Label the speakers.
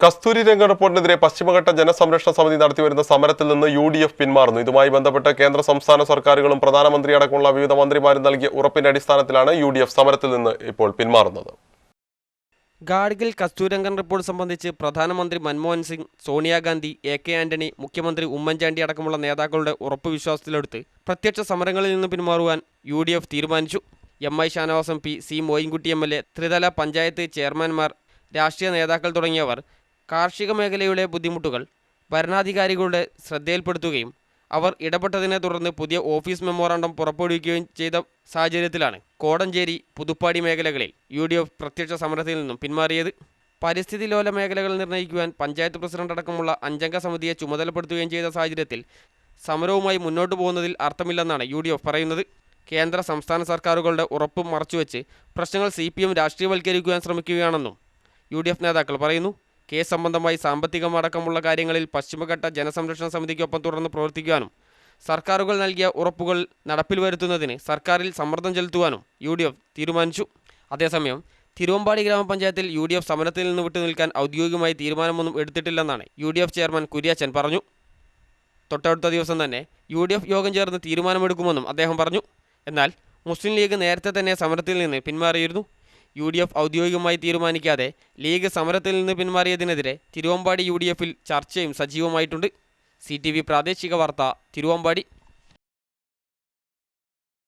Speaker 1: കസ്തൂരി രംഗ റിപ്പോർട്ടിനെതിരെ പശ്ചിമഘട്ട ജനസംരക്ഷണ സമിതി നടത്തിവരുന്ന സമരത്തിൽ നിന്ന് യു ഡി എഫ് പിന്മാറുന്നു. ഇതുമായി ബന്ധപ്പെട്ട് കേന്ദ്ര സംസ്ഥാന സർക്കാരുകളും പ്രധാനമന്ത്രി അടക്കമുള്ള വിവിധ മന്ത്രിമാരും നൽകിയ ഉറപ്പിന്റെ അടിസ്ഥാനത്തിലാണ് യു ഡി എഫ് സമരത്തിൽ നിന്ന് ഇപ്പോൾ പിന്മാറുന്നത്.
Speaker 2: ഗാഡ്ഗിൽ കസ്തൂരംഗൻ റിപ്പോർട്ട് സംബന്ധിച്ച് പ്രധാനമന്ത്രി മൻമോഹൻ സിംഗ് സോണിയാഗാന്ധി എ കെ ആന്റണി മുഖ്യമന്ത്രി ഉമ്മൻചാണ്ടി അടക്കമുള്ള നേതാക്കളുടെ ഉറപ്പ് വിശ്വാസത്തിലെടുത്ത് പ്രത്യക്ഷ സമരങ്ങളിൽ നിന്ന് പിന്മാറുവാൻ യു ഡി എഫ് തീരുമാനിച്ചു. M I ഷാനവാസം P C Moyinkutty M L A ത്രിതല പഞ്ചായത്ത് ചെയർമാൻമാർ രാഷ്ട്രീയ നേതാക്കൾ തുടങ്ങിയവർ കാർഷിക മേഖലയുടെ ബുദ്ധിമുട്ടുകൾ ഭരണാധികാരികളുടെ ശ്രദ്ധയിൽപ്പെടുത്തുകയും അവർ ഇടപെട്ടതിനെ തുടർന്ന് പുതിയ ഓഫീസ് മെമ്മോറാണ്ടം പുറപ്പെടുവിക്കുകയും ചെയ്ത സാഹചര്യത്തിലാണ് കോടഞ്ചേരി പുതുപ്പാടി മേഖലകളിൽ യു ഡി എഫ് പ്രത്യക്ഷ സമരത്തിൽ നിന്നും പിന്മാറിയത്. പരിസ്ഥിതി ലോല മേഖലകൾ നിർണയിക്കുവാൻ പഞ്ചായത്ത് പ്രസിഡന്റ് അടക്കമുള്ള അഞ്ചംഗ സമിതിയെ ചുമതലപ്പെടുത്തുകയും ചെയ്ത സാഹചര്യത്തിൽ സമരവുമായി മുന്നോട്ട് പോകുന്നതിൽ അർത്ഥമില്ലെന്നാണ് യു ഡി എഫ് പറയുന്നത്. കേന്ദ്ര സംസ്ഥാന സർക്കാരുകളുടെ ഉറപ്പ് മറച്ചുവെച്ച് പ്രശ്നങ്ങൾ സി പി എം രാഷ്ട്രീയവൽക്കരിക്കുവാൻ ശ്രമിക്കുകയാണെന്നും യു ഡി എഫ് നേതാക്കൾ പറയുന്നു. കേസ് സംബന്ധമായി സാമ്പത്തികമടക്കമുള്ള കാര്യങ്ങളിൽ പശ്ചിമഘട്ട ജനസംരക്ഷണ സമിതിക്കൊപ്പം തുടർന്ന് പ്രവർത്തിക്കുവാനും സർക്കാരുകൾ നൽകിയ ഉറപ്പുകൾ നടപ്പിൽ വരുത്തുന്നതിന് സർക്കാരിൽ സമ്മർദ്ദം ചെലുത്തുവാനും യു ഡി എഫ് തീരുമാനിച്ചു. അതേസമയം തിരുവമ്പാടി ഗ്രാമപഞ്ചായത്തിൽ യു ഡി എഫ് സമരത്തിൽ നിന്ന് വിട്ടുനിൽക്കാൻ ഔദ്യോഗികമായി തീരുമാനമൊന്നും എടുത്തിട്ടില്ലെന്നാണ് U D F chairman Kuriachan പറഞ്ഞു. തൊട്ടടുത്ത ദിവസം തന്നെ യു ഡി എഫ് യോഗം ചേർന്ന് തീരുമാനമെടുക്കുമെന്നും അദ്ദേഹം പറഞ്ഞു. എന്നാൽ മുസ്ലിം ലീഗ് നേരത്തെ തന്നെ സമരത്തിൽ നിന്ന് പിന്മാറിയിരുന്നു. യു ഡി എഫ് ഔദ്യോഗികമായി തീരുമാനിക്കാതെ ലീഗ് സമരത്തിൽ നിന്ന് പിന്മാറിയതിനെതിരെ തിരുവമ്പാടി യു ഡി എഫിൽ ചർച്ചയും സജീവമായിട്ടുണ്ട്. സി ടി വി പ്രാദേശിക വാർത്ത തിരുവമ്പാടി.